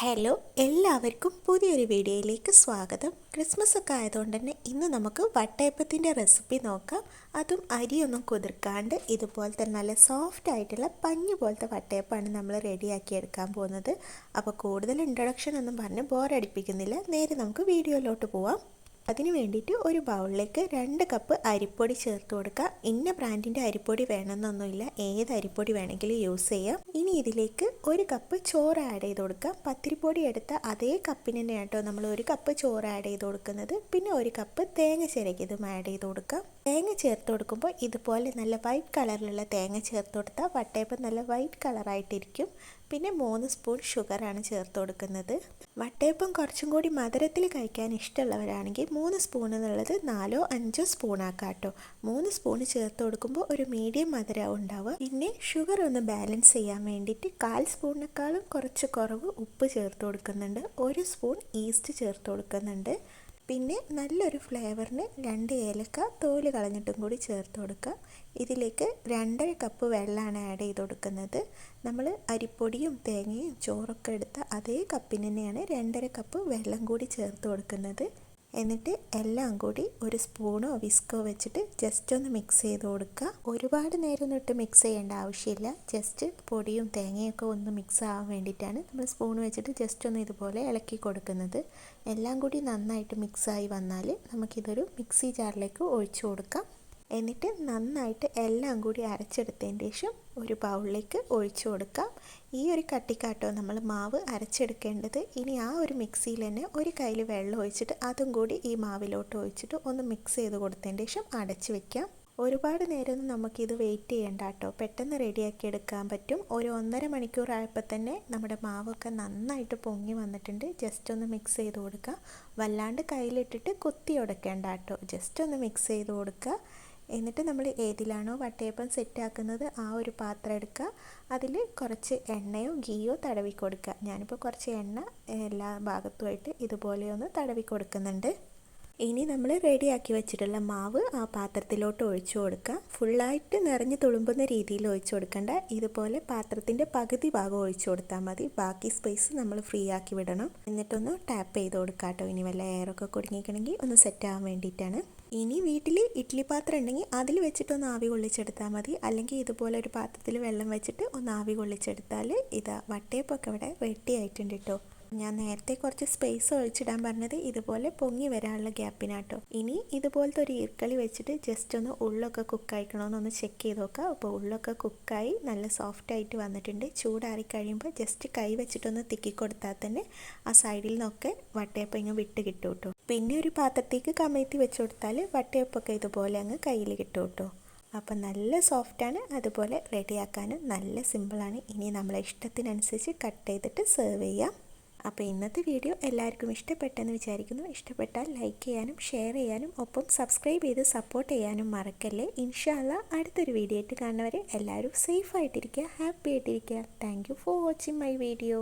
Hello എല്ലാവർക്കും പുതിയൊരു വീഡിയോയിലേക്ക് സ്വാഗതം. ക്രിസ്മസ് ഒക്കെ ആയതുകൊണ്ട് തന്നെ ഇന്ന് നമുക്ക് വട്ടയപ്പത്തിന്റെ റെസിപ്പി നോക്കാം. അതും അരിയൊന്നും കുതിർക്കാണ്ട് ഇതുപോലത്തെ നല്ല സോഫ്റ്റ് ആയിട്ടുള്ള പഞ്ഞു പോലത്തെ വട്ടയപ്പാണ് നമ്മൾ റെഡിയാക്കി എടുക്കാൻ പോകുന്നത്. അപ്പോൾ കൂടുതൽ ഇൻട്രൊഡക്ഷൻ ഒന്നും പറഞ്ഞ് ബോറടിപ്പിക്കുന്നില്ല നേരെ നമുക്ക് വീഡിയോയിലോട്ട് പോവാം. അതിന് വേണ്ടിയിട്ട് ഒരു ബൗളിലേക്ക് രണ്ട് കപ്പ് അരിപ്പൊടി ചേർത്ത് കൊടുക്കുക. ഇന്ന ബ്രാൻഡിന്റെ അരിപ്പൊടി വേണമെന്നൊന്നുമില്ല. ഏത് അരിപ്പൊടി വേണമെങ്കിലും യൂസ് ചെയ്യാം. ഇനി ഇതിലേക്ക് ഒരു കപ്പ് ചോറ് ആഡ് ചെയ്ത് കൊടുക്കുക. പത്തിരിപ്പൊടി എടുത്ത അതേ കപ്പിന് തന്നെ കേട്ടോ നമ്മൾ ഒരു കപ്പ് ചോറ് ആഡ് ചെയ്ത് കൊടുക്കുന്നത്. പിന്നെ ഒരു കപ്പ് തേങ്ങ ചിരകിയതും ആഡ് ചെയ്ത് കൊടുക്കാം തേങ്ങ ചേർത്ത് കൊടുക്കുമ്പോൾ ഇതുപോലെ നല്ല വൈറ്റ് കളറിലുള്ള തേങ്ങ ചേർത്ത് കൊടുത്താൽ വട്ടയപ്പം നല്ല വൈറ്റ് കളറായിട്ടിരിക്കും. പിന്നെ മൂന്ന് സ്പൂൺ ഷുഗറാണ് ചേർത്ത് കൊടുക്കുന്നത്. വട്ടയപ്പം കുറച്ചും കൂടി മധുരത്തിൽ കഴിക്കാൻ ഇഷ്ടമുള്ളവരാണെങ്കിൽ മൂന്ന് സ്പൂൺ എന്നുള്ളത് നാലോ അഞ്ചോ സ്പൂൺ ആക്കാം കേട്ടോ മൂന്ന് സ്പൂൺ ചേർത്ത് കൊടുക്കുമ്പോൾ ഒരു മീഡിയം മധുരം ഉണ്ടാവുക. പിന്നെ ഷുഗർ ഒന്ന് ബാലൻസ് ചെയ്യാൻ വേണ്ടിയിട്ട് കാൽ സ്പൂണിനേക്കാളും കുറച്ച് കുറവ് ഉപ്പ് ചേർത്ത് കൊടുക്കുന്നുണ്ട്. ഒരു സ്പൂൺ ഈസ്റ്റ് ചേർത്ത് കൊടുക്കുന്നുണ്ട്. പിന്നെ നല്ലൊരു ഫ്ലേവറിന് രണ്ട് ഏലക്ക തോൽ കളഞ്ഞിട്ടും കൂടി ചേർത്ത് കൊടുക്കുക ഇതിലേക്ക് രണ്ടര കപ്പ് വെള്ളമാണ് ആഡ് ചെയ്ത് കൊടുക്കുന്നത്. നമ്മൾ അരിപ്പൊടിയും തേങ്ങയും ചോറൊക്കെ എടുത്ത അതേ കപ്പിന് തന്നെയാണ് രണ്ടര കപ്പ് വെള്ളം കൂടി ചേർത്ത് കൊടുക്കുന്നത്. എന്നിട്ട് എല്ലാം കൂടി ഒരു സ്പൂണോ വിസ്കോ വെച്ചിട്ട് ജസ്റ്റ് ഒന്ന് മിക്സ് ചെയ്ത് കൊടുക്കുക. ഒരുപാട് നേരം തൊട്ട് മിക്സ് ചെയ്യേണ്ട ആവശ്യമില്ല. ജസ്റ്റ് പൊടിയും തേങ്ങയൊക്കെ ഒന്ന് മിക്സ് ആവാൻ വേണ്ടിയിട്ടാണ് നമ്മൾ സ്പൂൺ വെച്ചിട്ട് ജസ്റ്റ് ഒന്ന് ഇതുപോലെ ഇളക്കി കൊടുക്കുന്നത്. എല്ലാം കൂടി നന്നായിട്ട് മിക്സായി വന്നാൽ നമുക്കിതൊരു മിക്സി ജാറിലേക്ക് ഒഴിച്ചു കൊടുക്കാം. എന്നിട്ട് നന്നായിട്ട് എല്ലാം കൂടി അരച്ചെടുത്തതിന് ശേഷം ഒരു ബൗളിലേക്ക് ഒഴിച്ചു കൊടുക്കാം. ഈ ഒരു കട്ടിക്കാട്ടോ നമ്മൾ മാവ് അരച്ചെടുക്കേണ്ടത്. ഇനി ആ ഒരു മിക്സിയിൽ തന്നെ ഒരു കയ്യിൽ വെള്ളം ഒഴിച്ചിട്ട് അതും കൂടി ഈ മാവിലോട്ട് ഒഴിച്ചിട്ട് ഒന്ന് മിക്സ് ചെയ്ത് കൊടുത്തതിന് ശേഷം അടച്ച് വെക്കാം. ഒരുപാട് നേരമൊന്നും നമുക്കിത് വെയിറ്റ് ചെയ്യേണ്ട കേട്ടോ. പെട്ടെന്ന് റെഡിയാക്കി എടുക്കാൻ പറ്റും. ഒരു ഒന്നര മണിക്കൂർ ആയപ്പോൾ തന്നെ നമ്മുടെ മാവൊക്കെ നന്നായിട്ട് പൊങ്ങി വന്നിട്ടുണ്ട്. ജസ്റ്റ് ഒന്ന് മിക്സ് ചെയ്ത് കൊടുക്കുക വല്ലാണ്ട് കയ്യിലിട്ടിട്ട് കുത്തി ഉടക്കേണ്ട കേട്ടോ. ജസ്റ്റ് ഒന്ന് മിക്സ് ചെയ്ത് കൊടുക്കുക. എന്നിട്ട് നമ്മൾ ഏതിലാണോ വട്ടയപ്പം സെറ്റാക്കുന്നത് ആ ഒരു പാത്രം എടുക്കുക. അതിൽ കുറച്ച് എണ്ണയോ ഗീയോ തടവി കൊടുക്കുക. ഞാനിപ്പോൾ കുറച്ച് എണ്ണ എല്ലാ ഭാഗത്തുമായിട്ട് ഇതുപോലെ ഒന്ന് തടവി കൊടുക്കുന്നുണ്ട്. ഇനി നമ്മൾ റെഡിയാക്കി വെച്ചിട്ടുള്ള മാവ് ആ പാത്രത്തിലോട്ട് ഒഴിച്ചു കൊടുക്കുക. ഫുള്ളായിട്ട് നിറഞ്ഞു തുളുമ്പുന്ന രീതിയിൽ ഒഴിച്ചു കൊടുക്കേണ്ട. ഇതുപോലെ പാത്രത്തിന്റെ പകുതി ഭാഗം ഒഴിച്ചു കൊടുത്താൽ മതി. ബാക്കി സ്പേസ് നമ്മൾ ഫ്രീ ആക്കി വിടണം. എന്നിട്ടൊന്ന് ടാപ്പ് ചെയ്ത് കൊടുക്കാം കേട്ടോ ഇനി വല്ല എയറൊക്കെ കുടുങ്ങിക്കണമെങ്കിൽ ഒന്ന് സെറ്റ് ആവാൻ വേണ്ടിയിട്ടാണ്. ഇനി വീട്ടിൽ ഇഡ്ഡലി പാത്രം ഉണ്ടെങ്കിൽ അതിൽ വെച്ചിട്ടൊന്ന് ആവി കൊള്ളിച്ചെടുത്താൽ മതി. അല്ലെങ്കിൽ ഇതുപോലെ ഒരു പാത്രത്തിൽ വെള്ളം വെച്ചിട്ട് ഒന്ന് ആവി കൊള്ളിച്ചെടുത്താൽ ഇതാ വട്ടയപ്പൊക്കെ ഇവിടെ റെഡി ആയിട്ടുണ്ട് കേട്ടോ ഞാൻ നേരത്തെ കുറച്ച് സ്പേസ് ഒഴിച്ചിടാൻ പറഞ്ഞത് ഇതുപോലെ പൊങ്ങി വരാനുള്ള ഗ്യാപ്പിനാട്ടോ ഇനി ഇതുപോലത്തെ ഒരു ഈർക്കളി വെച്ചിട്ട് ജസ്റ്റ് ഒന്ന് ഉള്ളൊക്കെ കുക്ക് കുക്കായിക്കണമെന്നൊന്ന് ചെക്ക് ചെയ്ത് നോക്കുക അപ്പോൾ ഉള്ളൊക്കെ കുക്കായി നല്ല സോഫ്റ്റ് ആയിട്ട് വന്നിട്ടുണ്ട്. ചൂടാറി കഴിയുമ്പോൾ ജസ്റ്റ് കൈ വെച്ചിട്ടൊന്ന് തിക്കി കൊടുത്താൽ തന്നെ ആ സൈഡിൽ നിന്നൊക്കെ വട്ടയപ്പം ഇങ്ങ് വിട്ട് കിട്ടും കേട്ടോ പിന്നെ ഒരു പാത്രത്തേക്ക് കമഴ്ത്തി വെച്ച് കൊടുത്താൽ വട്ടയപ്പൊക്കെ ഇതുപോലെ അങ്ങ് കയ്യിൽ കിട്ടും കേട്ടോ അപ്പം നല്ല സോഫ്റ്റാണ് അതുപോലെ റെഡിയാക്കാനും നല്ല സിമ്പിളാണ് ഇനി നമ്മളെ ഇഷ്ടത്തിനനുസരിച്ച് കട്ട് ചെയ്തിട്ട് സെർവ് ചെയ്യാം. അപ്പോൾ ഇന്നത്തെ വീഡിയോ എല്ലാവർക്കും ഇഷ്ടപ്പെട്ടെന്ന് വിചാരിക്കുന്നു. ഇഷ്ടപ്പെട്ടാൽ ലൈക്ക് ചെയ്യാനും ഷെയർ ചെയ്യാനും ഒപ്പം സബ്സ്ക്രൈബ് ചെയ്ത് സപ്പോർട്ട് ചെയ്യാനും മറക്കല്ലേ. ഇൻഷാല്ല അടുത്തൊരു വീഡിയോ ആയിട്ട് കാണുന്നവരെ എല്ലാവരും സേഫ് ആയിട്ടിരിക്കുക ഹാപ്പി ആയിട്ടിരിക്കുക. Thank for watching my video